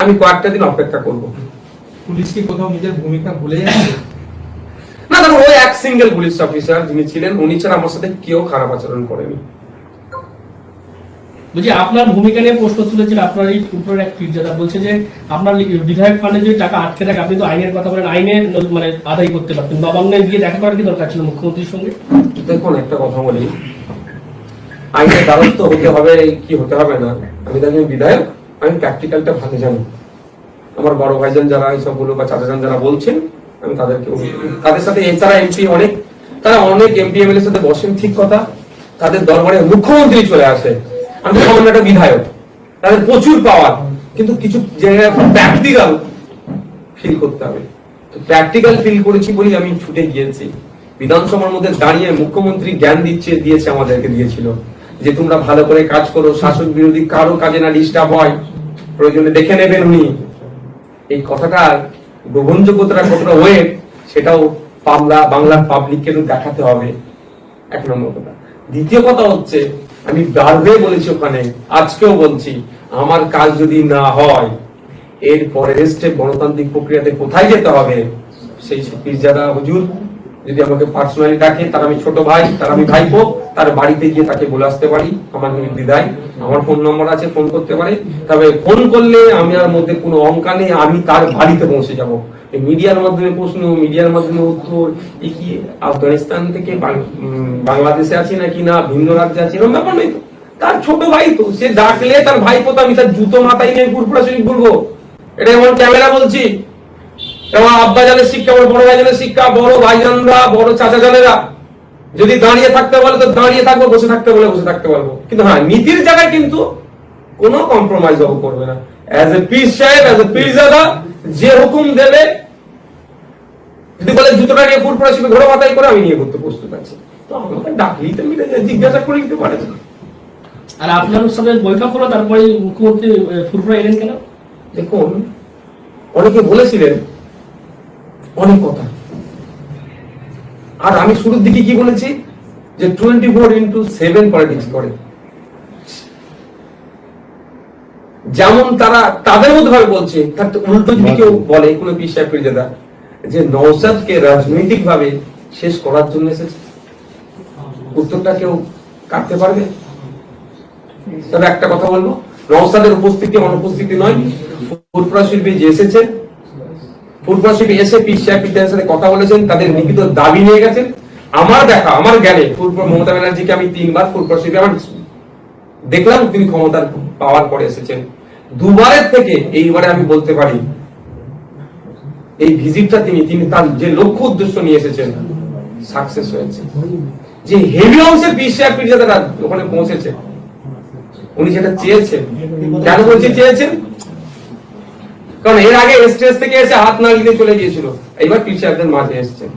আমি কয়েকটা দিন অপেক্ষা করব। পুলিশ কি কোথাও নিজের ভূমিকা ভুলে যাচ্ছে? না দেখো ওই এক সিঙ্গেল পুলিশ অফিসার যিনি ছিলেন উনি ছাড়া আমার সাথে কেউ খারাপ আচরণ করেনি। বলছি আপনার ভূমিকা নিয়ে প্রশ্ন তুলেছেন আপনার এই উপরের এক পীরজাদা বলছে যে আপনার বিধায়ক ফান্ডে যদি টাকা আটকে থাকে আপনি তো আইনের কথা বলেন আইনে মানে আদায় করতে পারতেন। নবান্নে গিয়ে দেখা করার কি দরকার ছিল মুখ্যমন্ত্রীর সঙ্গে? দেখুন একটা কথা বলি। আইনের দ্বারস্থ হতে হবে কি হতে হবে না? আমি তো একজন বিধায়ক। আমি প্র্যাকটিক্যালটা ভালো জানি। আমার বড় ভাইজান যারা এইসবগুলো বা চাচাজান যারা বলছেন, আমি তাদেরকে। তাদের সাথে এছাড়া এমপি অনেক, তারা অনেক এমপি এমএলএর সাথে বসেন, ঠিক কথা। তাদের দরবারে মুখ্যমন্ত্রী চলে আসে। আমি সামান্য একটা বিধায়ক। তাদের প্রচুর পাওয়ার কিন্তু কিছু জায়গায় প্র্যাকটিক্যাল ফিল করতে হবে। তো প্র্যাকটিক্যাল ফিল করেছি বলেই আমি ছুটে গিয়েছি। বিধানসভার মধ্যে দাঁড়িয়ে মুখ্যমন্ত্রী জ্ঞান দিচ্ছে, দিয়েছে আমাদেরকে, দিয়েছিল। যে তোমরা ভালো করে কাজ করো শাসক বিরোধী কারও কাজে না ডিস্টার্ব হয়। প্রয়োজনে দেখে নেবেন উনি। এই কথাটা গ্রহণযোগ্যতাটা কতটা ওয়েট সেটাও বাংলা বাংলার পাবলিককে দেখাতে হবে। এক নম্বর কথা। দ্বিতীয় কথা হচ্ছে, আমি গার্ভে বলেছি ওখানে, আজকেও বলছি, আমার কাজ যদি না হয় এর পরের স্টেপ গণতান্ত্রিক প্রক্রিয়াতে কোথায় যেতে হবে? সেই পিরজাদা হুজুর যদি আমাকে পার্সোনালি ডাকে, তার আমি ছোট ভাই, তার আমি ভাইপো, তার বাড়িতে গিয়ে তাকে বলে আসতে পারি। আমার বিদায়। আমার ফোন নম্বর আছে ফোন করতে পারে। তবে ফোন করলে আমি আর মধ্যে কোনো অঙ্কা নেই, আমি তার বাড়িতে পৌঁছে যাব। মিডিয়ার মাধ্যমে প্রশ্ন, মিডিয়ার মাধ্যমে উত্তর এই কি আফগানিস্তান থেকে বাংলাদেশে আছি নাকি না, ভিন্ন রাজ্যে আছে, এরকম ব্যাপার নেই তার ছোট ভাই তো, সে ডাকলে তার ভাইপো তো আমি তার জুতো মাথায় নিয়ে পুরপুরা শরীফ বলব এটা এমন ক্যামেরা বলছি। এবং আব্বা জানের শিক্ষা বড় বড় ভাইজানের শিক্ষা বড় ভাইজানরা বড় চাচা জানেরা যদি দাঁড়িয়ে থাকতে বলে তো দাঁড়িয়ে থাকব বসে থাকতে বলে বসে থাকতে পারব কিন্তু হ্যাঁ নীতির জায়গায় কিন্তু কোনো কম্প্রোমাইজ করবে না। অ্যাজ এ পিস সাহেব অ্যাজ এ পিস দাদা যে হুকুম দেবে যদি বলে জুতোটা নিয়ে ফুটপড়া শিখে ঘোড়া মাথায় করে আমি নিয়ে করতে প্রস্তুত আছি। তো আমাকে ডাকলেই তো মিলে যায়, জিজ্ঞাসা করে নিতে পারে। আর আপনার সাথে বৈঠক হলো তারপরে মুখ্যমন্ত্রী ফুরফুরা এলেন কেন? দেখুন অনেকে বলেছিলেন অনেক কথা। আর আমি শুরুর দিকে কি বলেছি? যে twenty four into seven politics করে। যেমন তারা তাদের মধ্যে ভাবে বলছে তার উল্টো যদি কেউ বলে কোনো পিসায় ফিরজাদা যে নৌসাদকে রাজনৈতিক ভাবে শেষ করার জন্য এসেছে। উত্তরটা কেউ কাটতে পারবে? তবে একটা কথা বলব নওসাদের উপস্থিতি অনুপস্থিতি নয়। ফুটবল শিল্পী যে এসেছে ফুটবল এসে পি সাথে কথা বলেছেন, তাদের লিখিত দাবি নিয়ে গেছেন। আমার দেখা, আমার জ্ঞানে ফুটবল মমতা ব্যানার্জিকে আমি তিনবার আমার দেখলাম তিনি ক্ষমতার পাওয়ার পরে এসেছেন। দুবারের থেকে এইবারে আমি বলতে পারি, এই ভিজিটটা তিনি তিনি তার যে লক্ষ্য উদ্দেশ্য নিয়ে এসেছেন সাকসেস হয়েছে। যে হেভি শেখ পিতারা ওখানে পৌঁছেছে। উনি যেটা চেয়েছেন, কেন বলছি চেয়েছেন? কারণ এর আগে স্টেজ থেকে এসে হাত না দিয়ে চলে গিয়েছিল। এইবার টিচারদের মাঝে এসেছেন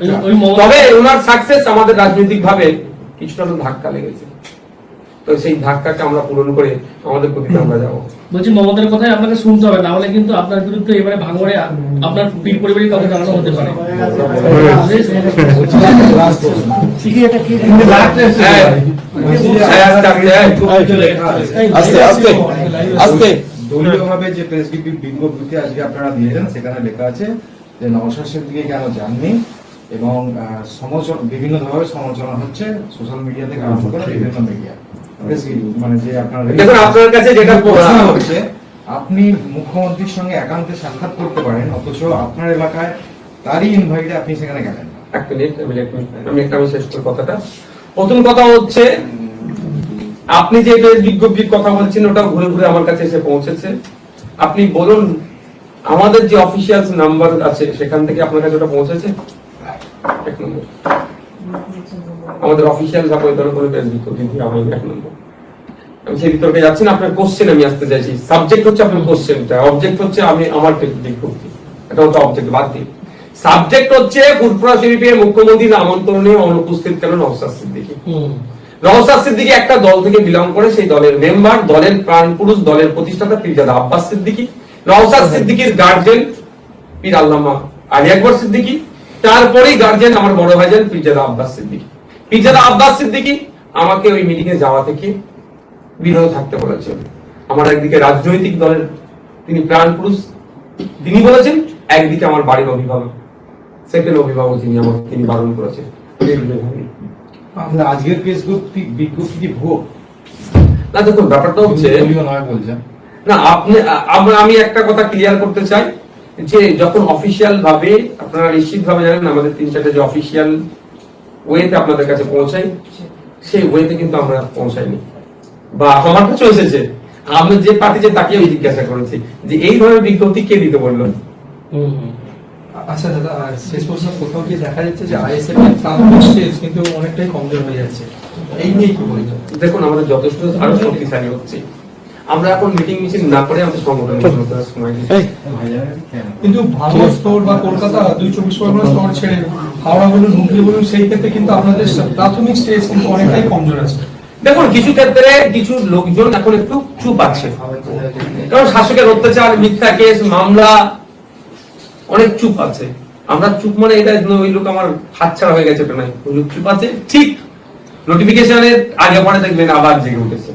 ওই- ওই মমতা তবে ওনার সাকসেস আমাদের রাজনৈতিক ভাবে কিছুটা তো ধাক্কা লেগেছে। তো সেই ধাক্কাকে আমরা পূরণ করে আমাদের গতিতে আমরা যাব। বলছি মমতার কথাই আপনাকে শুনতে হবে না হলে কিন্তু আপনার বিরুদ্ধে এবারে ভাঙড়ে আপনার পীর পরিবারের কথা জানানো হতে পারে। আস্তে আস্তে আস্তে। দলীয়ভাবে যে প্রেস বিজ্ঞপ্তি আজকে আপনারা দিয়েছেন সেখানে লেখা আছে যে নওশাসের দিকে কেন যাননি এবং সমালোচনা বিভিন্ন ভাবে সমালোচনা হচ্ছে সোশ্যাল মিডিয়া থেকে আরম্ভ করে বিভিন্ন মিডিয়া মানে যে আপনারা দেখুন আপনার কাছে যেটা প্রশ্ন হচ্ছে আপনি মুখ্যমন্ত্রীর সঙ্গে একান্তে সাক্ষাৎ করতে পারেন অথচ আপনার এলাকায় তারই ইনভাইটে আপনি সেখানে গেলেন এক মিনিট আমি আমি একটা শেষ কথাটা। প্রথম কথা হচ্ছে আপনি যে প্রেস বিজ্ঞপ্তির কথা বলছেন ওটা ঘুরে ঘুরে আমার কাছে এসে পৌঁছেছে। আপনি বলুন, আমাদের যে অফিসিয়াল নাম্বার আছে, সেখান থেকে আপনার কাছে ওটা পৌঁছেছে? এক নম্বর। আমাদের অফিসিয়াল ভাবে ওই ধরনের কোনো বিজ্ঞপ্তি দিয়ে আমি এক নম্বর। আমি সেই বিতর্কে যাচ্ছি না, আপনার কোশ্চেন আমি আসতে চাইছি। সাবজেক্ট হচ্ছে আপনার কোশ্চেনটা অবজেক্ট হচ্ছে আমি আমার বিজ্ঞপ্তি। এটা হচ্ছে অবজেক্ট বাদ দিই সাবজেক্ট হচ্ছে ফুরফুরা শরীফের মুখ্যমন্ত্রীর আমন্ত্রণে অনুপস্থিত কেন নওসাদ সিদ্দিকী? নওসাদ সিদ্দিকী একটা দল থেকে বিলং করে সেই দলের মেম্বার দলের দলের প্রতিষ্ঠাতা পীরজাদা আব্বাস সিদ্দিকী। নওসাদ সিদ্দিকীর গার্জেন পীর আল্লামা আলী আকবর সিদ্দিকী। তারপরেই গার্জেন আমার বড় ভাইজান পীরজাদা আব্বাস সিদ্দিকী। পীরজাদা আব্বাস সিদ্দিকী আমাকে ওই মিটিং এ যাওয়া থেকে বিরত থাকতে বলেছেন। আমার একদিকে রাজনৈতিক দলের তিনি প্রাণ পুরুষ তিনি বলেছেন একদিকে আমার বাড়ির অভিভাবক সেকেন্ড অভিভাবক যিনি আমার তিনি বারণ করেছেন। আজকের ফেসবুক বিজ্ঞপ্তি কি ভুয়ো? না দেখুন ব্যাপারটা হচ্ছে নয় বলছেন না। আপনি আমরা- আমি একটা কথা ক্লিয়ার করতে চাই যে যখন অফিসিয়াল ভাবে আপনারা নিশ্চিত ভাবে জানেন আমাদের তিন চারটে যে অফিসিয়াল ওয়েতে আপনাদের কাছে পৌঁছাই সেই ওয়েতে কিন্তু আমরা পৌঁছাইনি। বা আমার কাছে এসেছে। আমি যে পার্টি যে তাকে আমি জিজ্ঞাসা করেছি যে এই ধরনের বিজ্ঞপ্তি কে দিতে বলল? আচ্ছা দাদা শেষ প্রশ্ন কোথাও কি দেখা যাচ্ছে যে আইএসএফ এর প্রাথমিক স্টেজ কিন্তু অনেকটাই কমজোর হয়ে যাচ্ছে। এই নিয়ে কি বলছেন দেখুন আমাদের যথেষ্ট আরও শক্তিশালী হচ্ছে। আমরা এখন মিটিং মিছিল না করে আমাদের সংগঠন সময়। কিন্তু ভাঙড় স্তর বা কলকাতা দুই চব্বিশ পরগনা স্তর ছেড়ে হাওড়া বলুন হুগলি বলুন সেই ক্ষেত্রে কিন্তু আপনাদের প্রাথমিক স্টেজ কিন্তু অনেকটাই কমজোর আছে। দেখুন কিছু ক্ষেত্রে কিছু লোকজন এখন একটু চুপ আছে। কারণ শাসকের অত্যাচার মিথ্যা কেস মামলা অনেক চুপ আছে। আমরা চুপ মানে এটা ওই লোক আমার হাত ছাড়া হয়ে গেছে নয় ওই লোক চুপ আছে? ঠিক। নোটিফিকেশনের আগে পরে দেখবেন আবার জেগে উঠেছে।